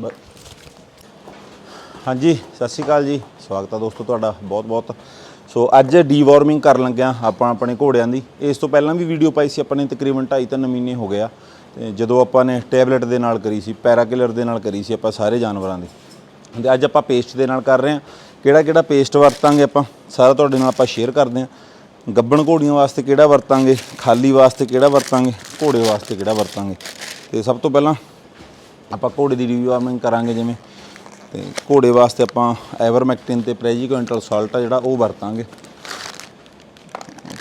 ਬ- ਹਾਂਜੀ, ਸਤਿ ਸ਼੍ਰੀ ਅਕਾਲ ਜੀ। ਸਵਾਗਤ ਹੈ ਦੋਸਤੋ ਤੁਹਾਡਾ ਬਹੁਤ ਬਹੁਤ ਸੋ ਅੱਜ ਡੀਵਾਰਮਿੰਗ ਕਰਨ ਲੱਗਿਆ ਆਪਾਂ ਆਪਣੇ ਘੋੜਿਆਂ ਦੀ। ਇਸ ਤੋਂ ਪਹਿਲਾਂ ਵੀ ਵੀਡੀਓ ਪਾਈ ਸੀ ਆਪਾਂ ਨੇ ਤਕਰੀਬਨ 2.5-3 ਮਹੀਨੇ ਹੋ ਗਿਆ ਤੇ ਜਦੋਂ ਆਪਾਂ ਨੇ ਟੈਬਲੇਟ ਦੇ ਨਾਲ ਕਰੀ ਸੀ ਪੈਰਾਕਿਲਰ ਦੇ ਨਾਲ ਕਰੀ ਸੀ ਆਪਾਂ ਸਾਰੇ ਜਾਨਵਰਾਂ ਦੀ। ਤੇ ਅੱਜ ਆਪਾਂ ਪੇਸਟ ਦੇ ਨਾਲ ਕਰ ਰਹੇ ਹਾਂ। ਕਿਹੜਾ ਕਿਹੜਾ ਪੇਸਟ ਵਰਤਾਂਗੇ ਆਪਾਂ, ਸਾਰਾ ਤੁਹਾਡੇ ਨਾਲ ਆਪਾਂ ਸ਼ੇਅਰ ਕਰਦੇ ਹਾਂ। ਗੱਬਣ ਘੋੜੀਆਂ ਵਾਸਤੇ ਕਿਹੜਾ ਵਰਤਾਂਗੇ, ਖਾਲੀ ਵਾਸਤੇ ਕਿਹੜਾ ਵਰਤਾਂਗੇ, ਘੋੜੇ ਵਾਸਤੇ ਕਿਹੜਾ ਵਰਤਾਂਗੇ। ਤੇ ਸਭ ਤੋਂ ਪਹਿਲਾਂ ਆਪਾਂ ਘੋੜੇ ਦੀ ਰੀਵਾਰਮਿੰਗ ਕਰਾਂਗੇ ਜਿਵੇਂ। ਤੇ ਘੋੜੇ ਵਾਸਤੇ ਆਪਾਂ ਐਵਰਮੈਕਟਿਨ ਤੇ ਪ੍ਰੈਜੀਕੁਇੰਟਲ ਸਾਲਟ ਆ ਜਿਹੜਾ ਉਹ ਵਰਤਾਂਗੇ।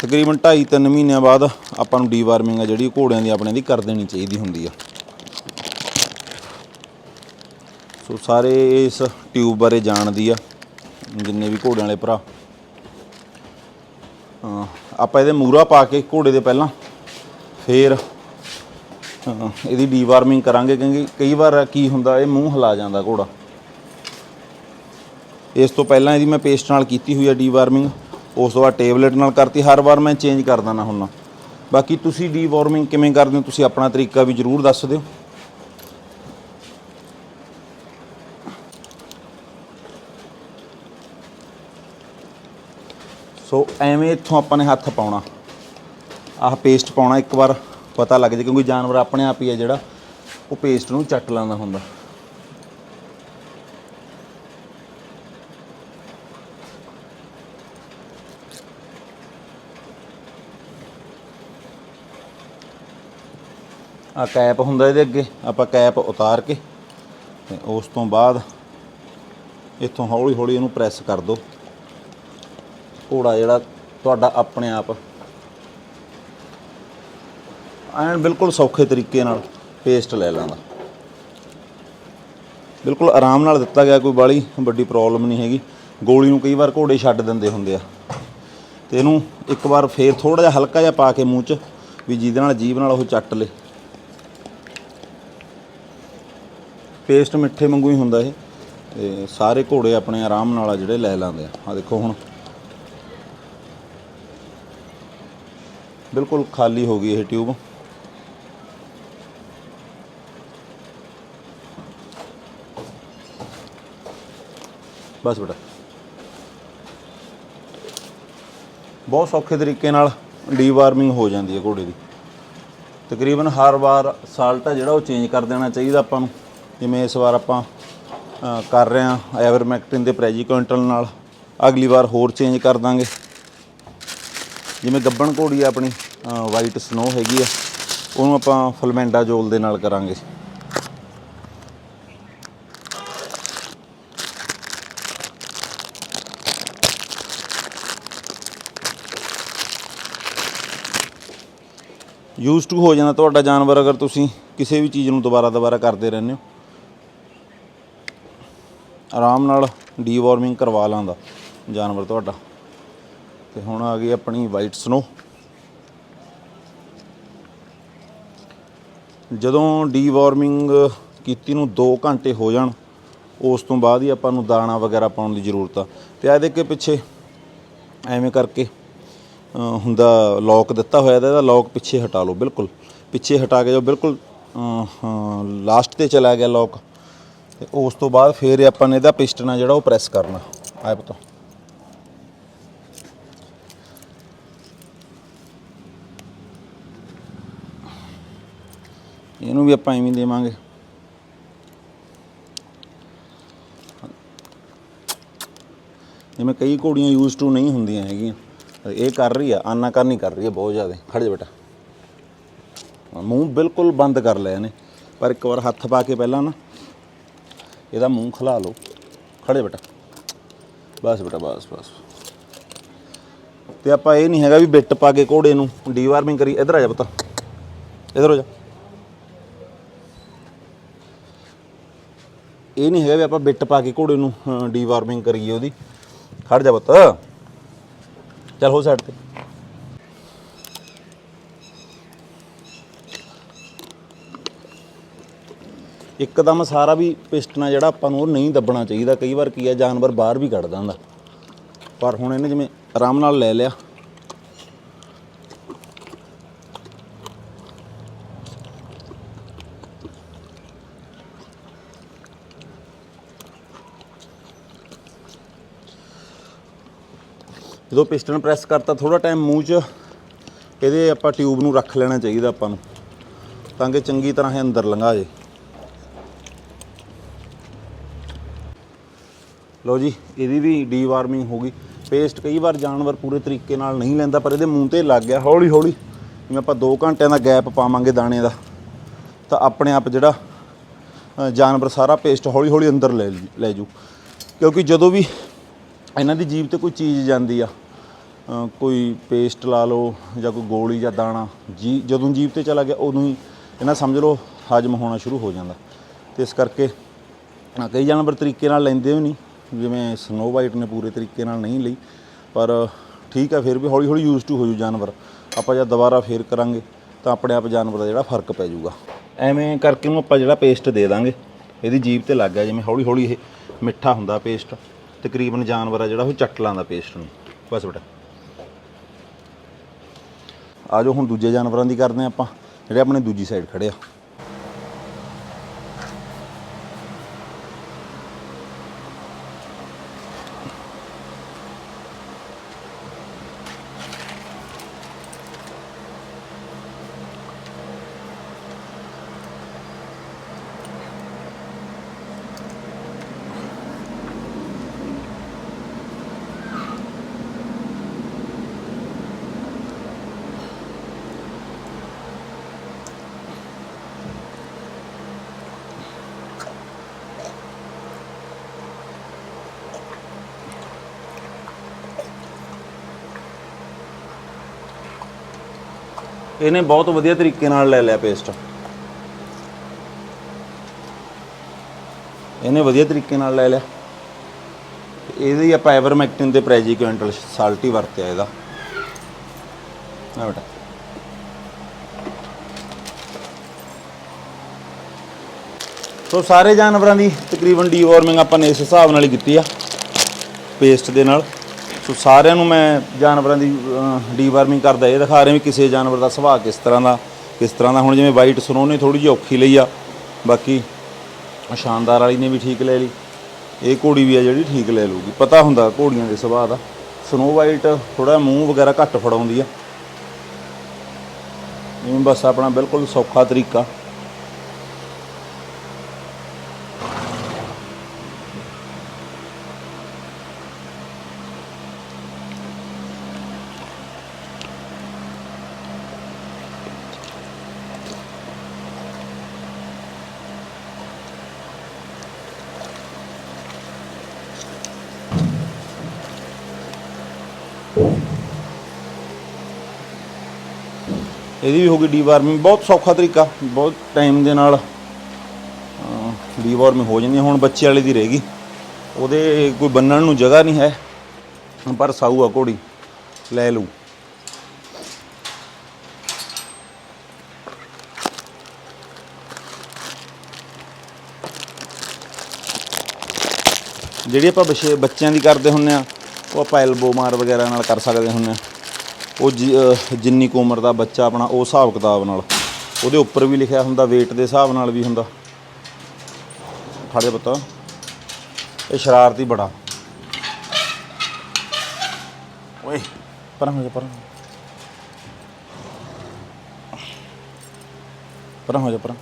ਤਕਰੀਬਨ 2.5-3 ਮਹੀਨਿਆਂ ਬਾਅਦ ਆਪਾਂ ਨੂੰ ਡੀਵਾਰਮਿੰਗ ਆ ਜਿਹੜੀ ਘੋੜਿਆਂ ਦੀ ਆਪਣੇ ਦੀ ਕਰ ਦੇਣੀ ਚਾਹੀਦੀ ਹੁੰਦੀ ਆ। ਸੋ ਸਾਰੇ ਇਸ ਟਿਊਬ ਬਾਰੇ ਜਾਣਦੀ ਆ, ਜਿੰਨੇ ਵੀ ਘੋੜਿਆਂ ਵਾਲੇ ਭਰਾ। ਆਪਾਂ ਇਹਦੇ ਮੂਰਾ ਪਾ ਕੇ ਘੋੜੇ ਦੇ ਪਹਿਲਾਂ ਫੇਰ ਹਾਂ, ਇਹਦੀ ਡੀਵਾਰਮਿੰਗ ਕਰਾਂਗੇ ਕਿਉਂਕਿ ਕਈ ਵਾਰ ਕੀ ਹੁੰਦਾ ਇਹ ਮੂੰਹ ਹਿਲਾ ਜਾਂਦਾ ਘੋੜਾ। ਇਸ ਤੋਂ ਪਹਿਲਾਂ ਇਹਦੀ ਮੈਂ ਪੇਸਟ ਨਾਲ ਕੀਤੀ ਹੋਈ ਹੈ ਡੀਵਾਰਮਿੰਗ ਉਸ ਤੋਂ ਬਾਅਦ ਟੇਬਲੇਟ ਨਾਲ ਕਰਤੀ ਹਰ ਵਾਰ ਮੈਂ ਚੇਂਜ ਕਰ ਦਿੰਦਾ ਹੁੰਨਾ। ਬਾਕੀ ਤੁਸੀਂ ਡੀਵਾਰਮਿੰਗ ਕਿਵੇਂ ਕਰਦੇ ਹੋ ਤੁਸੀਂ ਆਪਣਾ ਤਰੀਕਾ ਵੀ ਜਰੂਰ ਦੱਸ ਦਿਓ। ਸੋ ਐਵੇਂ ਇੱਥੋਂ ਆਪਾਂ ਨੇ ਹੱਥ ਪਾਉਣਾ। ਆਹ ਪੇਸਟ ਪਾਉਣਾ ਇੱਕ ਵਾਰ। ਪਤਾ ਲੱਗ ਜੇ ਕਿਉਂਕਿ ਜਾਨਵਰ ਆਪਣੇ ਆਪ ਹੀ ਹੈ ਜਿਹੜਾ ਉਹ ਪੇਸਟ ਨੂੰ ਚੱਟ ਲੈਂਦਾ ਹੁੰਦਾ। ਆ ਕੈਪ ਹੁੰਦਾ ਇਹਦੇ ਅੱਗੇ, ਆਪਾਂ ਕੈਪ ਉਤਾਰ ਕੇ ਤੇ ਉਸ ਤੋਂ ਬਾਅਦ ਇੱਥੋਂ ਹੌਲੀ ਹੌਲੀ ਇਹਨੂੰ ਪ੍ਰੈਸ ਕਰ ਦਿਓ ਘੋੜਾ ਜਿਹੜਾ ਤੁਹਾਡਾ ਆਪਣੇ ਆਪ ਐਨ ਬਿਲਕੁਲ ਸੌਖੇ ਤਰੀਕੇ ਨਾਲ ਪੇਸਟ ਲੈ ਲਾਂਗਾ ਬਿਲਕੁਲ ਆਰਾਮ ਨਾਲ ਦਿੱਤਾ ਗਿਆ, ਕੋਈ ਬਾਲੀ ਵੱਡੀ ਪ੍ਰੋਬਲਮ ਨਹੀਂ ਹੈਗੀ। ਗੋਲੀ ਨੂੰ ਕਈ ਵਾਰ ਘੋੜੇ ਛੱਡ ਦਿੰਦੇ ਹੁੰਦੇ ਆ। ਤੇ ਇਹਨੂੰ ਇੱਕ ਵਾਰ ਫੇਰ ਥੋੜਾ ਜਿਹਾ ਹਲਕਾ ਜਿਹਾ ਪਾ ਕੇ ਮੂੰਹ 'ਚ ਵੀ ਜਿਹਦੇ ਨਾਲ ਜੀਭ ਨਾਲ ਉਹ ਚੱਟ ਲੇ। ਪੇਸਟ ਮਿੱਠੇ ਵਾਂਗੂ ਹੀ ਹੁੰਦਾ ਇਹ। ਤੇ ਸਾਰੇ ਘੋੜੇ ਆਪਣੇ ਆਰਾਮ ਨਾਲ ਆ ਜਿਹੜੇ ਲੈ ਲੈਂਦੇ ਆ। ਆ ਦੇਖੋ ਹੁਣ। ਬਿਲਕੁਲ ਖਾਲੀ ਹੋ ਗਈ ਇਹ ਟਿਊਬ। ਬਸ ਬੇਟਾ। ਬਹੁਤ ਸੌਖੇ ਤਰੀਕੇ ਨਾਲ ਡੀਵਾਰਮਿੰਗ ਹੋ ਜਾਂਦੀ ਹੈ ਘੋੜੇ ਦੀ। ਤਕਰੀਬਨ ਹਰ ਵਾਰ ਸਾਲਟ ਆ ਜਿਹੜਾ ਉਹ ਚੇਂਜ ਕਰ ਦੇਣਾ ਚਾਹੀਦਾ ਆਪਾਂ ਨੂੰ। ਜਿਵੇਂ ਇਸ ਵਾਰ ਆਪਾਂ ਕਰ ਰਹੇ ਹਾਂ ਐਵਰਮੈਕਟਿਨ ਦੇ ਪ੍ਰੈਜੀ ਕੁਇੰਟਲ ਨਾਲ। ਅਗਲੀ ਵਾਰ ਹੋਰ ਚੇਂਜ ਕਰ ਦਾਂਗੇ। ਜਿਵੇਂ ਗੱਬਣ ਘੋੜੀ ਆ ਆਪਣੀ ਵਾਈਟ ਸਨੋ ਹੈਗੀ ਆ, ਉਹਨੂੰ ਆਪਾਂ ਫਲਮੈਂਡਾ ਜੋਲ ਦੇ ਨਾਲ ਕਰਾਂਗੇ। ਯੂਜ਼ ਟੂ ਹੋ ਜਾਂਦਾ ਤੁਹਾਡਾ ਜਾਨਵਰ ਅਗਰ ਤੁਸੀਂ ਕਿਸੇ ਵੀ ਚੀਜ਼ ਨੂੰ ਦੁਬਾਰਾ ਦੁਬਾਰਾ ਕਰਦੇ ਰਹਿੰਦੇ ਹੋ। ਆਰਾਮ ਨਾਲ ਡੀਵਾਰਮਿੰਗ ਕਰਵਾ ਲਾਂਦਾ ਜਾਨਵਰ ਤੁਹਾਡਾ। ਤੇ ਹੁਣ ਆ ਗਈ ਆਪਣੀ ਵਾਈਟ ਸਨੋ ਜਦੋਂ ਡੀਵਾਰਮਿੰਗ ਕੀਤੀ ਨੂੰ 2 ਘੰਟੇ ਹੋ ਜਾਣ, ਉਸ ਤੋਂ ਬਾਅਦ ਹੀ ਆਪਾਂ ਨੂੰ ਦਾਣਾ ਵਗੈਰਾ ਪਾਉਣ ਦੀ ਜ਼ਰੂਰਤ ਆ। ਤੇ ਆ ਦੇਖ ਕੇ ਪਿੱਛੇ, ਐਵੇਂ ਕਰਕੇ ਹੁੰਦਾ ਲੌਕ ਦਿੱਤਾ ਹੋਇਆ ਤਾਂ ਇਹਦਾ ਲੌਕ ਪਿੱਛੇ ਹਟਾ ਲਓ, ਬਿਲਕੁਲ। ਪਿੱਛੇ ਹਟਾ ਕੇ ਜੋ ਬਿਲਕੁਲ ਲਾਸਟ ਤੇ ਚਲਾ ਗਿਆ ਲੌਕ ਤੇ ਉਸ ਤੋਂ ਬਾਅਦ ਫਿਰ ਆਪਾਂ ਨੇ ਇਹਦਾ ਪਿਸਟਨ ਆ ਜਿਹੜਾ ਉਹ ਪ੍ਰੈਸ ਕਰਨਾ, ਆਏ ਪਤਾ। ਇਹਨੂੰ ਵੀ ਆਪਾਂ ਐਵੇਂ ਦੇਵਾਂਗੇ। ਜਿਵੇਂ ਕਈ ਘੋੜੀਆਂ ਯੂਜ਼ ਟੂ ਨਹੀਂ ਹੁੰਦੀਆਂ ਹੈਗੀਆਂ। ਇਹ ਕਰ ਰਹੀ ਆ, ਆਨਾ ਕਰ ਨਹੀਂ ਕਰ ਰਹੀ ਹੈ ਬਹੁਤ ਜ਼ਿਆਦਾ। ਖੜ ਜਾ ਬੇਟਾ। ਮੂੰਹ ਬਿਲਕੁਲ ਬੰਦ ਕਰ ਲਿਆ ਇਹਨੇ। ਪਰ ਇੱਕ ਵਾਰ ਹੱਥ ਪਾ ਕੇ ਪਹਿਲਾਂ ਨਾ, ਇਹਦਾ ਮੂੰਹ ਖਲਾ ਲਓ। ਖੜੇ ਬੇਟਾ। ਬਸ ਬੇਟਾ, ਬਸ ਬਸ। ਤੇ ਆਪਾਂ ਇਹ ਨਹੀਂ ਹੈਗਾ ਵੀ ਬਿੱਟ ਪਾ ਕੇ ਘੋੜੇ ਨੂੰ ਡੀਵਾਰਮਿੰਗ ਕਰੀ। ਇਧਰ ਆ ਜਾ ਪੁੱਤ। ਇਧਰ ਹੋ ਜਾ। ਇਹ ਨਹੀਂ ਹੈਗਾ ਵੀ ਆਪਾਂ ਬਿੱਟ ਪਾ ਕੇ ਘੋੜੇ ਨੂੰ ਡੀਵਾਰਮਿੰਗ ਕਰੀਏ ਉਹਦੀ। ਖੜ ਜਾ ਪੁੱਤ। ਚੱਲ ਹੋ ਸਾਈਡ ਤੇ। ਇੱਕਦਮ ਸਾਰਾ ਵੀ ਪਿਸਟਨਾ ਜਿਹੜਾ ਆਪਾਂ ਨੂੰ ਉਹ ਨਹੀਂ ਦੱਬਣਾ ਚਾਹੀਦਾ। ਕਈ ਵਾਰ ਕੀ ਆ ਜਾਨਵਰ ਬਾਹਰ ਵੀ ਕੱਢ ਦਿੰਦਾ। ਪਰ ਹੁਣ ਇਹਨੇ ਜਿਵੇਂ ਆਰਾਮ ਨਾਲ ਲੈ ਲਿਆ। ਜਦੋਂ ਪਿਸਟਨ ਪ੍ਰੈਸ ਕਰਤਾ ਥੋੜਾ ਟਾਈਮ ਮੂੰਹ 'ਚ ਇਹਦੇ ਆਪਾਂ ਟਿਊਬ ਨੂੰ ਰੱਖ ਲੈਣਾ ਚਾਹੀਦਾ ਆਪਾਂ ਨੂੰ, ਤਾਂ ਕਿ ਚੰਗੀ ਤਰ੍ਹਾਂ ਇਹ ਅੰਦਰ ਲੰਘਾ ਜੇ। ਲਓ ਜੀ, ਇਹਦੀ ਵੀ ਡੀਵਾਰਮਿੰਗ ਹੋ ਗਈ। ਪੇਸਟ ਕਈ ਵਾਰ ਜਾਨਵਰ ਪੂਰੇ ਤਰੀਕੇ ਨਾਲ ਨਹੀਂ ਲੈਂਦਾ, ਪਰ ਇਹਦੇ ਮੂੰਹ ਤੇ ਲੱਗ ਗਿਆ ਹੌਲੀ ਹੌਲੀ ਜਿਵੇਂ ਆਪਾਂ 2 ਘੰਟਿਆਂ ਦਾ ਗੈਪ ਪਾਵਾਂਗੇ ਦਾਣੇ ਦਾ, ਤਾਂ ਆਪਣੇ ਆਪ ਜਿਹੜਾ ਜਾਨਵਰ ਸਾਰਾ ਪੇਸਟ ਹੌਲੀ ਹੌਲੀ ਅੰਦਰ ਲੈ ਲੈ ਜੂ। ਕਿਉਂਕਿ ਜਦੋਂ ਵੀ ਇਹਨਾਂ ਦੀ ਜੀਭ ਤੇ ਕੋਈ ਚੀਜ਼ ਜਾਂਦੀ ਆ ਕੋਈ ਪੇਸਟ ਲਾ ਲਓ ਜਾਂ ਕੋਈ ਗੋਲੀ ਜਾਂ ਦਾਣਾ, ਜੀ, ਜਦੋਂ ਜੀਭ ਤੇ ਚਲਾ ਗਿਆ, ਉਦੋਂ ਹੀ ਇਹਨਾਂ ਸਮਝ ਲਓ ਹਜਮ ਹੋਣਾ ਸ਼ੁਰੂ ਹੋ ਜਾਂਦਾ। ਤੇ ਇਸ ਕਰਕੇ ਕਈ ਜਾਨਵਰ ਤਰੀਕੇ ਨਾਲ ਲੈਂਦੇ ਵੀ ਨਹੀਂ, ਜਿਵੇਂ ਸਨੋ ਵਾਈਟ ਨੇ ਪੂਰੇ ਤਰੀਕੇ ਨਾਲ ਨਹੀਂ ਲਈ, ਪਰ ਠੀਕ ਹੈ ਫਿਰ ਵੀ ਹੌਲੀ ਹੌਲੀ ਯੂਜ਼ ਟੂ ਹੋ ਜੂ ਜਾਨਵਰ। ਆਪਾਂ ਜਦ ਦੁਬਾਰਾ ਫੇਰ ਕਰਾਂਗੇ, ਤਾਂ ਆਪਣੇ ਆਪ ਜਾਨਵਰ ਦਾ ਜਿਹੜਾ ਫ਼ਰਕ ਪੈ ਜਾਊਗਾ। ਐਵੇਂ ਕਰਕੇ ਉਹਨੂੰ ਆਪਾਂ ਜਿਹੜਾ ਪੇਸਟ ਦੇ ਦਾਂਗੇ, ਇਹਦੀ ਜੀਭ ਤੇ ਲੱਗ ਗਿਆ, ਜਿਵੇਂ ਹੌਲੀ ਹੌਲੀ ਇਹ ਮਿੱਠਾ ਹੁੰਦਾ ਪੇਸਟ ਤਕਰੀਬਨ ਜਾਨਵਰ ਆ ਜਿਹੜਾ ਉਹ ਚੱਟ ਲਾਂਦਾ ਪੇਸਟ ਨੂੰ। ਬਸ ਬੇਟਾ। ਆ ਜਾਓ ਹੁਣ ਦੂਜੇ ਜਾਨਵਰਾਂ ਦੀ ਕਰਦੇ ਹਾਂ ਆਪਾਂ, ਜਿਹੜੇ ਆਪਣੇ ਦੂਜੀ ਸਾਈਡ ਖੜੇ ਆ। ਇਹਨੇ ਬਹੁਤ ਵਧੀਆ ਤਰੀਕੇ ਨਾਲ ਲੈ ਲਿਆ ਪੇਸਟ ਇਹਨੇ ਵਧੀਆ ਤਰੀਕੇ ਨਾਲ ਲੈ ਲਿਆ। ਇਹਦੇ ਹੀ ਆਪਾਂ ਐਵਰਮੈਕਟਿਨ ਤੇ ਪ੍ਰੈਜੀਕੁਐਂਟਲ ਸਾਲਟ ਹੀ ਵਰਤਿਆ ਇਹਦਾ। ਆ ਬੇਟਾ। ਸੋ ਸਾਰੇ ਜਾਨਵਰਾਂ ਦੀ ਤਕਰੀਬਨ ਡੀਵਾਰਮਿੰਗ ਆਪਾਂ ਨੇ ਇਸ ਹਿਸਾਬ ਨਾਲ ਹੀ ਕੀਤੀ ਆ ਪੇਸਟ ਦੇ ਨਾਲ। ਸੋ ਸਾਰਿਆਂ ਨੂੰ ਮੈਂ ਜਾਨਵਰਾਂ ਦੀ ਡੀਵਾਰਮਿੰਗ ਕਰਦਾ ਇਹ ਦਿਖਾ ਰਿਹਾ ਵੀ ਕਿਸੇ ਜਾਨਵਰ ਦਾ ਸੁਭਾਅ ਕਿਸ ਤਰ੍ਹਾਂ ਦਾ, ਕਿਸ ਤਰ੍ਹਾਂ ਦਾ। ਹੁਣ ਜਿਵੇਂ ਵਾਈਟ ਸਨੋ ਨੇ ਥੋੜੀ ਜਿਹੀ ਔਖੀ ਲਈ ਆ, ਬਾਕੀ ਸ਼ਾਨਦਾਰ ਵਾਲੀ ਨੇ ਵੀ ਠੀਕ ਲੈ ਲਈ। ਇਹ ਘੋੜੀ ਵੀ ਆ ਜਿਹੜੀ ਠੀਕ ਲੈ ਲੂਗੀ ਪਤਾ ਹੁੰਦਾ ਘੋੜੀਆਂ ਦੇ ਸੁਭਾਅ ਦਾ। ਸਨੋ ਵਾਈਟ ਥੋੜਾ ਮੂੰਹ ਵਗੈਰਾ ਘੱਟ ਫੜਾਉਂਦੀ ਆ। ਜਿਵੇਂ ਬਸ ਆਪਣਾ ਬਿਲਕੁਲ ਸੌਖਾ ਤਰੀਕਾ। ਇਹਦੀ ਵੀ ਹੋ ਗਈ ਡੀਵਾਰਮਿੰਗ ਬਹੁਤ ਸੌਖਾ ਤਰੀਕਾ, ਬਹੁਤ ਟਾਈਮ ਦੇ ਨਾਲ ਡੀਵਾਰਮਿੰਗ ਹੋ ਜਾਂਦੀ ਹੈ। ਹੁਣ ਬੱਚੇ ਵਾਲੇ ਦੀ ਰਹੇਗੀ ਉਹਦੇ ਕੋਈ ਬੰਨਣ ਨੂੰ ਜਗ੍ਹਾ ਨਹੀਂ ਹੈ ਪਰ ਸਾਊ ਆ ਘੋੜੀ, ਲੈ ਲੂ ਜਿਹੜੀ ਆਪਾਂ ਬੱਚੇ ਬੱਚਿਆਂ ਦੀ ਕਰਦੇ ਹੁੰਨੇ ਆ, ਉਹ ਆਪਾਂ ਐਲਬੋ ਮਾਰ ਵਗੈਰਾ ਨਾਲ ਕਰ ਸਕਦੇ ਹੁੰਨੇ ਆ ਉਹ ਜਿ- ਜਿੰਨੀ ਕੁ ਉਮਰ ਦਾ ਬੱਚਾ ਆਪਣਾ, ਉਹ ਹਿਸਾਬ ਕਿਤਾਬ ਨਾਲ। ਉਹਦੇ ਉੱਪਰ ਵੀ ਲਿਖਿਆ ਹੁੰਦਾ, weight ਦੇ ਹਿਸਾਬ ਨਾਲ ਵੀ ਹੁੰਦਾ। ਫੜ ਪਤਾ। ਇਹ ਸ਼ਰਾਰਤੀ ਬੜਾ। ਓਏ, ਪਰਾਂ ਹੋ ਜਾ, ਪਰਾਂ ਪਰਾਂ ਹੋ ਜਾ, ਪਰਾਂ।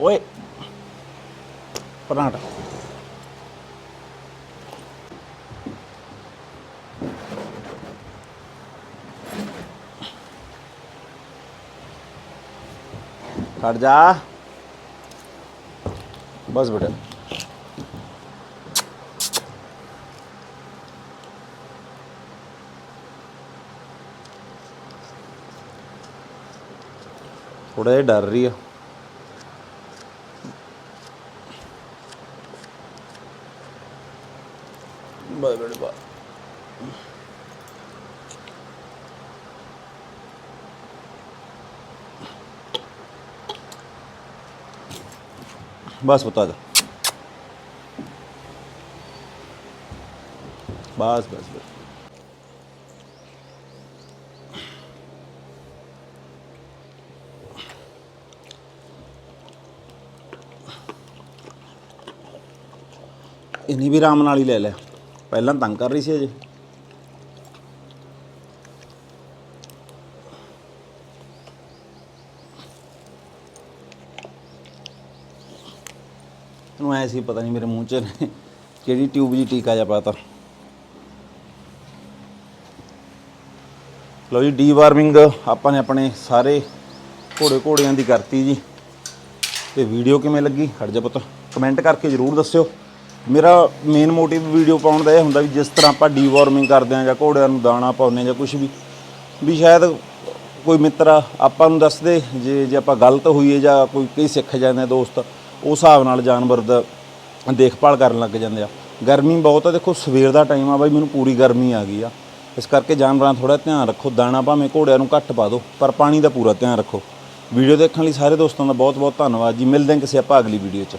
ਓਏ। ਪਰਾਂ ਹਟ ਹਟ ਜਾ ਬਸ ਬੇਟਾ ਥੋੜਾ ਜਿਹਾ ਡਰ ਬਸ ਪੁੱਤ, ਆ ਜਾ। ਬਸ ਬਸ ਬਸ। ਇਹਨੇ ਵੀ ਆਰਾਮ ਨਾਲ ਹੀ ਲੈ ਲਿਆ ਪਹਿਲਾਂ ਤੰਗ ਕਰ ਰਹੀ ਸੀ ਅਜੇ। ਇਹਨੂੰ ਸੀ, ਪਤਾ ਨਹੀਂ ਮੇਰੇ ਮੂੰਹ 'ਚ ਕਿਹੜੀ ਟਿਊਬ ਜੀ ਟੀਕਾ ਜਿਹਾ ਪਾਤਾ। ਲਓ ਜੀ ਡੀਵਾਰਮਿੰਗ ਆਪਾਂ ਨੇ ਆਪਣੇ ਸਾਰੇ ਘੋੜੇ ਘੋੜਿਆਂ ਦੀ ਕਰਤੀ ਜੀ। ਤੇ ਵੀਡੀਓ ਕਿਵੇਂ ਲੱਗੀ? ਖੜ ਜਾ ਪੁੱਤ ਕਮੈਂਟ ਕਰਕੇ ਜਰੂਰ ਦੱਸਿਓ। ਮੇਰਾ ਮੇਨ ਮੋਟਿਵ ਵੀਡੀਓ ਪਾਉਣ ਦਾ ਇਹ ਹੁੰਦਾ ਵੀ ਜਿਸ ਤਰ੍ਹਾਂ ਆਪਾਂ ਡੀ ਵਾਰਮਿੰਗ ਕਰਦੇ ਆ ਜਾਂ ਘੋੜਿਆਂ ਨੂੰ ਦਾਣਾ ਪਾਉਂਦੇ ਹਾਂ ਜਾਂ ਕੁਝ ਵੀ ਵੀ ਸ਼ਾਇਦ ਕੋਈ ਮਿੱਤਰ ਆਪਾਂ ਨੂੰ ਦੱਸ ਦੇ ਜੇ ਜੇ ਆਪਾਂ ਗਲਤ ਹੋਈਏ ਜਾਂ ਕੋਈ, ਕਈ ਸਿੱਖ ਜਾਂਦੇ ਦੋਸਤ, ਉਸ ਹਿਸਾਬ ਨਾਲ ਜਾਨਵਰ ਦਾ ਦੇਖਭਾਲ ਕਰਨ ਲੱਗ ਜਾਂਦੇ ਆ। ਗਰਮੀ ਬਹੁਤ ਆ, ਦੇਖੋ ਸਵੇਰ ਦਾ ਟਾਈਮ ਆ ਬਾਈ, ਮੈਨੂੰ ਪੂਰੀ ਗਰਮੀ ਆ ਗਈ ਆ। ਇਸ ਕਰਕੇ ਜਾਨਵਰਾਂ ਦਾ ਥੋੜਾ ਧਿਆਨ ਰੱਖੋ, ਦਾਣਾ ਭਾਵੇਂ ਘੋੜਿਆਂ ਨੂੰ ਘੱਟ ਪਾ ਦਿਓ, ਪਰ ਪਾਣੀ ਦਾ ਪੂਰਾ ਧਿਆਨ ਰੱਖੋ। ਵੀਡੀਓ ਦੇਖਣ ਲਈ ਸਾਰੇ ਦੋਸਤਾਂ ਦਾ ਬਹੁਤ ਬਹੁਤ ਧੰਨਵਾਦ ਜੀ। ਮਿਲਦੇ ਹਾਂ ਕਿਸੇ ਆਪਾਂ ਅਗਲੀ ਵੀਡੀਓ 'ਚ।